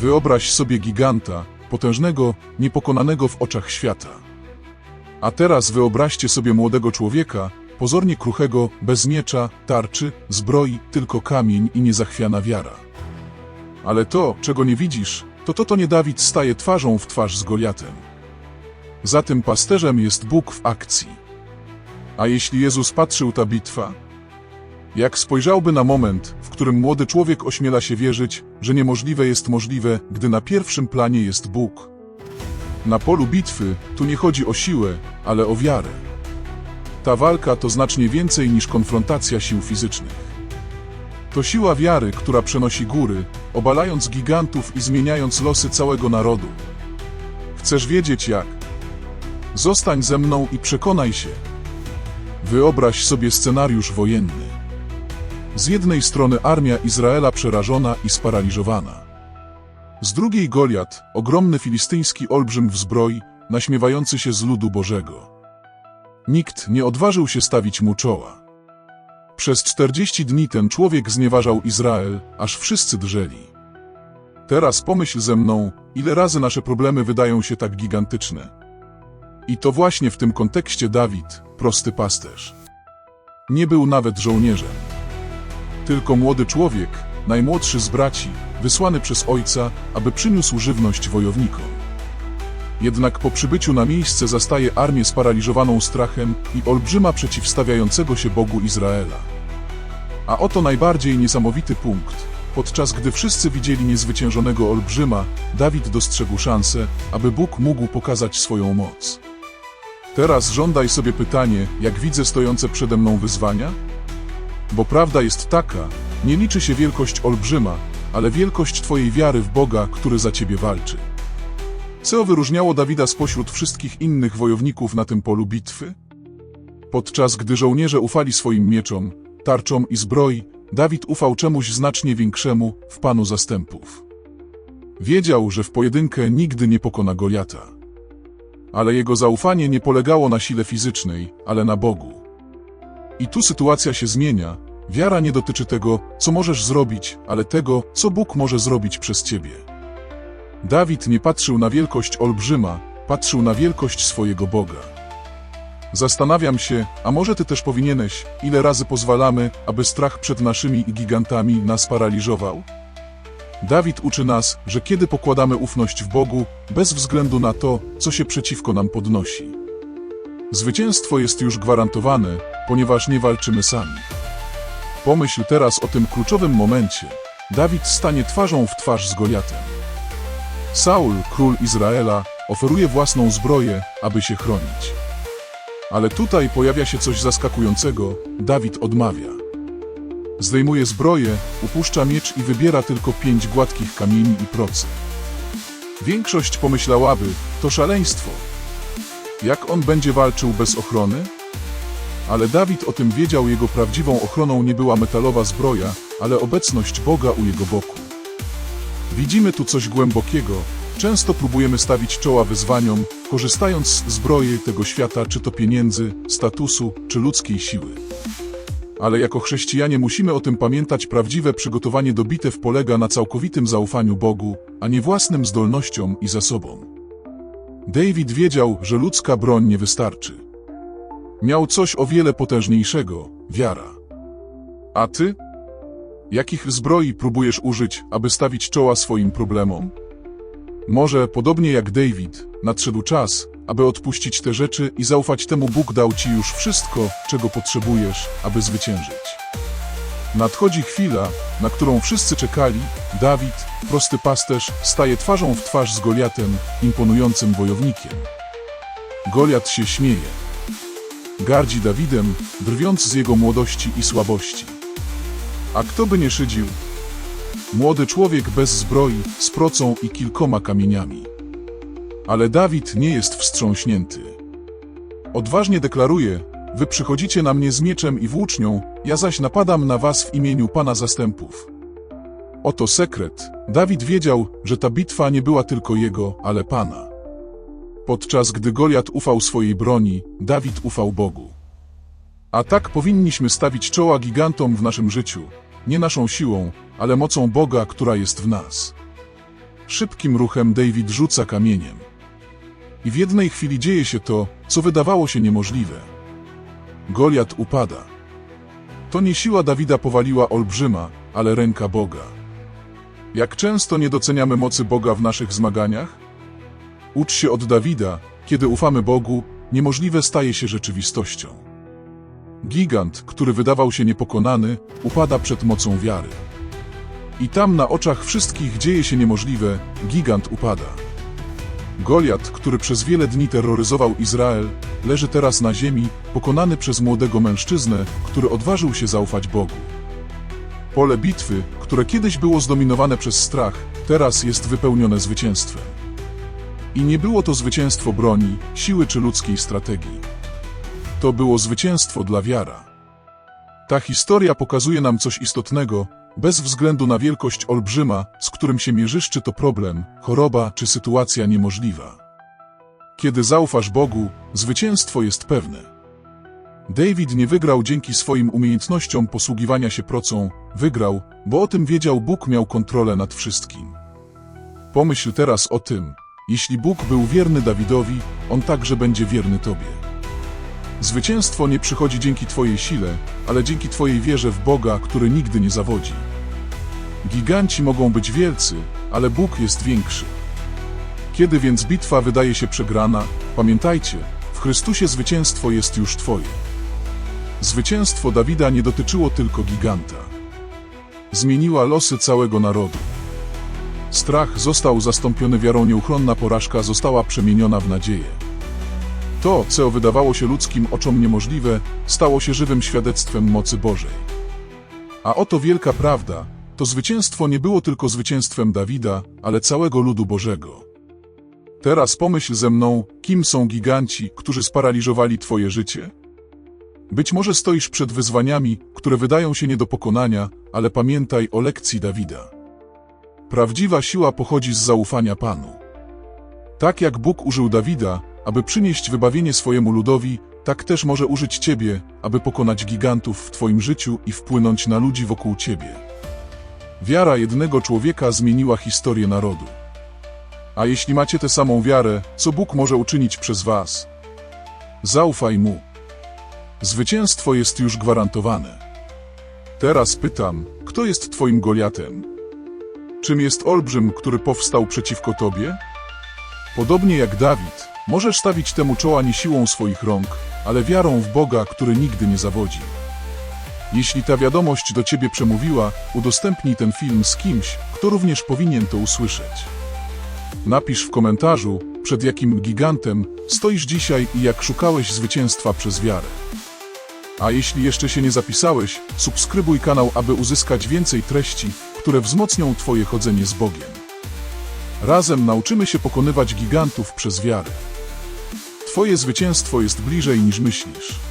Wyobraź sobie giganta, potężnego, niepokonanego w oczach świata. A teraz wyobraźcie sobie młodego człowieka, pozornie kruchego, bez miecza, tarczy, zbroi, tylko kamień i niezachwiana wiara. Ale to, czego nie widzisz, to to to nie Dawid staje twarzą w twarz z Goliatem. Za tym pasterzem jest Bóg w akcji. A jeśli Jezus patrzył ta bitwa? Jak spojrzałby na moment, w którym młody człowiek ośmiela się wierzyć, że niemożliwe jest możliwe, gdy na pierwszym planie jest Bóg. Na polu bitwy tu nie chodzi o siłę, ale o wiarę. Ta walka to znacznie więcej niż konfrontacja sił fizycznych. To siła wiary, która przenosi góry, obalając gigantów i zmieniając losy całego narodu. Chcesz wiedzieć jak? Zostań ze mną i przekonaj się. Wyobraź sobie scenariusz wojenny. Z jednej strony armia Izraela przerażona i sparaliżowana. Z drugiej Goliat, ogromny filistyński olbrzym w zbroi, naśmiewający się z ludu Bożego. Nikt nie odważył się stawić mu czoła. Przez czterdzieści dni ten człowiek znieważał Izrael, aż wszyscy drżeli. Teraz pomyśl ze mną, ile razy nasze problemy wydają się tak gigantyczne. I to właśnie w tym kontekście Dawid, prosty pasterz. Nie był nawet żołnierzem. Tylko młody człowiek, najmłodszy z braci, wysłany przez ojca, aby przyniósł żywność wojownikom. Jednak po przybyciu na miejsce zastaje armię sparaliżowaną strachem i olbrzyma przeciwstawiającego się Bogu Izraela. A oto najbardziej niesamowity punkt. Podczas gdy wszyscy widzieli niezwyciężonego olbrzyma, Dawid dostrzegł szansę, aby Bóg mógł pokazać swoją moc. Teraz żądaj sobie pytanie, jak widzę stojące przede mną wyzwania? Bo prawda jest taka, nie liczy się wielkość olbrzyma, ale wielkość Twojej wiary w Boga, który za Ciebie walczy. Co wyróżniało Dawida spośród wszystkich innych wojowników na tym polu bitwy? Podczas gdy żołnierze ufali swoim mieczom, tarczom i zbroi, Dawid ufał czemuś znacznie większemu w Panu zastępów. Wiedział, że w pojedynkę nigdy nie pokona Goliata. Ale jego zaufanie nie polegało na sile fizycznej, ale na Bogu. I tu sytuacja się zmienia. Wiara nie dotyczy tego, co możesz zrobić, ale tego, co Bóg może zrobić przez ciebie. Dawid nie patrzył na wielkość olbrzyma, patrzył na wielkość swojego Boga. Zastanawiam się, a może ty też powinieneś, ile razy pozwalamy, aby strach przed naszymi gigantami nas paraliżował? Dawid uczy nas, że kiedy pokładamy ufność w Bogu, bez względu na to, co się przeciwko nam podnosi. Zwycięstwo jest już gwarantowane, ponieważ nie walczymy sami. Pomyśl teraz o tym kluczowym momencie. Dawid stanie twarzą w twarz z Goliatem. Saul, król Izraela, oferuje własną zbroję, aby się chronić. Ale tutaj pojawia się coś zaskakującego. Dawid odmawia. Zdejmuje zbroję, upuszcza miecz i wybiera tylko pięć gładkich kamieni i procy. Większość pomyślałaby, to szaleństwo. Jak on będzie walczył bez ochrony? Ale Dawid o tym wiedział, jego prawdziwą ochroną nie była metalowa zbroja, ale obecność Boga u jego boku. Widzimy tu coś głębokiego. Często próbujemy stawić czoła wyzwaniom, korzystając z zbroi tego świata, czy to pieniędzy, statusu, czy ludzkiej siły. Ale jako chrześcijanie musimy o tym pamiętać. Prawdziwe przygotowanie do bitew polega na całkowitym zaufaniu Bogu, a nie własnym zdolnościom i zasobom. David wiedział, że ludzka broń nie wystarczy. Miał coś o wiele potężniejszego wiara. A ty? Jakich zbroi próbujesz użyć, aby stawić czoła swoim problemom? Może, podobnie jak David, nadszedł czas, aby odpuścić te rzeczy i zaufać temu Bóg dał ci już wszystko, czego potrzebujesz, aby zwyciężyć. Nadchodzi chwila, na którą wszyscy czekali. Dawid, prosty pasterz, staje twarzą w twarz z Goliatem, imponującym wojownikiem. Goliat się śmieje. Gardzi Dawidem, drwiąc z jego młodości i słabości. A kto by nie szydził? Młody człowiek bez zbroi, z procą i kilkoma kamieniami. Ale Dawid nie jest wstrząśnięty. Odważnie deklaruje, wy przychodzicie na mnie z mieczem i włócznią, ja zaś napadam na was w imieniu Pana zastępów. Oto sekret. Dawid wiedział, że ta bitwa nie była tylko jego, ale Pana. Podczas gdy Goliat ufał swojej broni, Dawid ufał Bogu. A tak powinniśmy stawić czoła gigantom w naszym życiu, nie naszą siłą, ale mocą Boga, która jest w nas. Szybkim ruchem David rzuca kamieniem. I w jednej chwili dzieje się to, co wydawało się niemożliwe. Goliat upada. To nie siła Dawida powaliła olbrzyma, ale ręka Boga. Jak często nie doceniamy mocy Boga w naszych zmaganiach? Ucz się od Dawida, kiedy ufamy Bogu, niemożliwe staje się rzeczywistością. Gigant, który wydawał się niepokonany, upada przed mocą wiary. I tam na oczach wszystkich dzieje się niemożliwe, gigant upada. Goliat, który przez wiele dni terroryzował Izrael, leży teraz na ziemi, pokonany przez młodego mężczyznę, który odważył się zaufać Bogu. Pole bitwy, które kiedyś było zdominowane przez strach, teraz jest wypełnione zwycięstwem. I nie było to zwycięstwo broni, siły czy ludzkiej strategii. To było zwycięstwo dla wiara. Ta historia pokazuje nam coś istotnego, bez względu na wielkość olbrzyma, z którym się mierzysz, czy to problem, choroba, czy sytuacja niemożliwa. Kiedy zaufasz Bogu, zwycięstwo jest pewne. David nie wygrał dzięki swoim umiejętnościom posługiwania się procą, wygrał, bo o tym wiedział Bóg miał kontrolę nad wszystkim. Pomyśl teraz o tym, jeśli Bóg był wierny Dawidowi, on także będzie wierny Tobie. Zwycięstwo nie przychodzi dzięki Twojej sile, ale dzięki Twojej wierze w Boga, który nigdy nie zawodzi. Giganci mogą być wielcy, ale Bóg jest większy. Kiedy więc bitwa wydaje się przegrana, pamiętajcie, w Chrystusie zwycięstwo jest już Twoje. Zwycięstwo Dawida nie dotyczyło tylko giganta. Zmieniła losy całego narodu. Strach został zastąpiony wiarą, nieuchronna porażka została przemieniona w nadzieję. To, co wydawało się ludzkim oczom niemożliwe, stało się żywym świadectwem mocy Bożej. A oto wielka prawda, to zwycięstwo nie było tylko zwycięstwem Dawida, ale całego ludu Bożego. Teraz pomyśl ze mną, kim są giganci, którzy sparaliżowali Twoje życie? Być może stoisz przed wyzwaniami, które wydają się nie do pokonania, ale pamiętaj o lekcji Dawida. Prawdziwa siła pochodzi z zaufania Panu. Tak jak Bóg użył Dawida, aby przynieść wybawienie swojemu ludowi, tak też może użyć Ciebie, aby pokonać gigantów w Twoim życiu i wpłynąć na ludzi wokół Ciebie. Wiara jednego człowieka zmieniła historię narodu. A jeśli macie tę samą wiarę, co Bóg może uczynić przez Was? Zaufaj Mu. Zwycięstwo jest już gwarantowane. Teraz pytam, kto jest Twoim Goliatem? Czym jest olbrzym, który powstał przeciwko Tobie? Podobnie jak Dawid, możesz stawić temu czoła nie siłą swoich rąk, ale wiarą w Boga, który nigdy nie zawodzi. Jeśli ta wiadomość do Ciebie przemówiła, udostępnij ten film z kimś, kto również powinien to usłyszeć. Napisz w komentarzu, przed jakim gigantem stoisz dzisiaj i jak szukałeś zwycięstwa przez wiarę. A jeśli jeszcze się nie zapisałeś, subskrybuj kanał, aby uzyskać więcej treści, które wzmocnią Twoje chodzenie z Bogiem. Razem nauczymy się pokonywać gigantów przez wiarę. Twoje zwycięstwo jest bliżej niż myślisz.